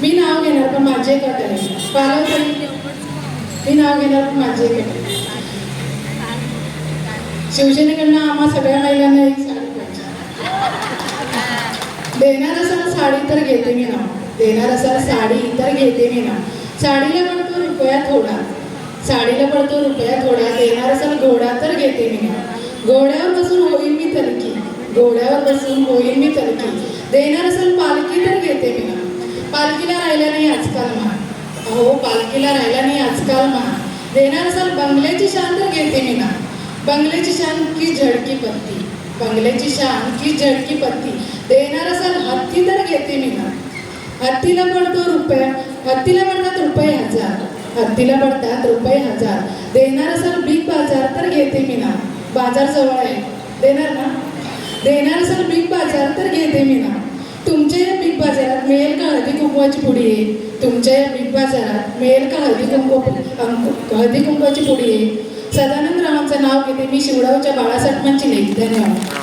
मी नाव घेणार पण माझे गट आहे. मी नाव घेणार पण माझे गट आहे. शिवसेनेकडनं आम्हा सगळ्या महिलांना एक साडी पाहिजे. देणार असाल साडी तर घेते मी ना. देणार असाल साडी तर घेते मी ना. साडीला पडतो रुपया थोडा. साडीला पडतो रुपया थोडा. देणार असाल घोडा तर घेते मी ना. घोड्यावर बसून होईल मी तलकी घोड्यावर बसून होईल मी तलकी देणार पालखीला राहिला नाही आजकाल मान अहो पालखीला राहिला नाही आजकाल मान देणार असाल बंगल्याची शान तर घेते मी ना. बंगल्याची शान की झडकी पत्ती? बंगल्याची शान की झडकी पत्ती? देणार असाल हत्ती तर घेते मी ना. हत्तीला पडतो रुपया. हत्तीला पडतात रुपये हजार. हत्तीला पडतात रुपये हजार. देणार असाल बिग बाजार तर घेते मी ना. बाजार जवळ आहे. देणार ना? देणार असाल बिग बाजार तर घेते मी ना. तुमच्या या बिग बाजारात मिळेल का कुंकवाची पुडी आहे. तुमच्या या बिग बाजारात मिळेल का हळदी कुंकू हळदी कुंकवाची पुडी आहे? सदानंद रावांचं नाव घेते मी शिवरावच्या बाळासाहेबांची लेख धन्यवाद.